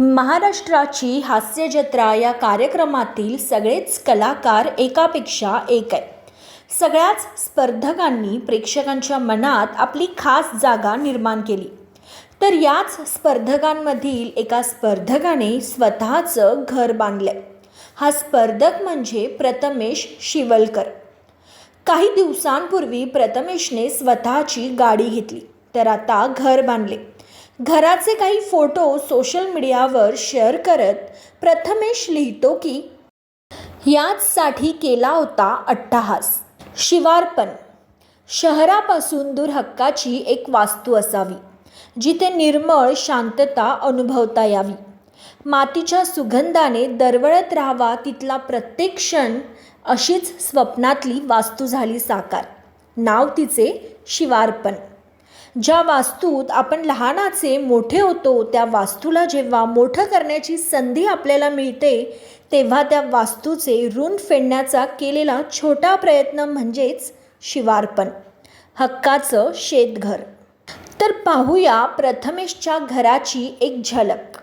महाराष्ट्राची हास्यजत्रा या कार्यक्रमातील सगळेच कलाकार एकापेक्षा एक आहे सगळ्याच स्पर्धकांनी प्रेक्षकांच्या मनात आपली खास जागा निर्माण केली. तर याच स्पर्धकांमधील एका स्पर्धकाने स्वतःचं घर बांधलंय. हा स्पर्धक म्हणजे प्रथमेश शिवलकर. काही दिवसांपूर्वी प्रथमेशने स्वतःची गाडी घेतली. तर आता घर बांधले. घराचे काही फोटो सोशल मीडियावर शेअर करत प्रथमेश लिहितो की याचसाठी केला होता अट्टाहास शिवार्पण. शहरापासून दूर हक्काची एक वास्तू असावी जिथे निर्मळ शांतता अनुभवता यावी. मातीच्या सुगंधाने दरवळत राहावा तिथला प्रत्येक क्षण अशीच स्वप्नातली वास्तू झाली साकार. नाव तिचे शिवार्पण. ज्या वास्तूत आपण लहानाचे मोठे होतो त्या वास्तूला जेव्हा मोठं करण्याची संधी आपल्याला मिळते तेव्हा त्या वास्तूचे ऋण फेडण्याचा केलेला छोटा प्रयत्न म्हणजेच शिवार्पण हक्काचं शेतघर. तर पाहूया प्रथमेशच्या घराची एक झलक.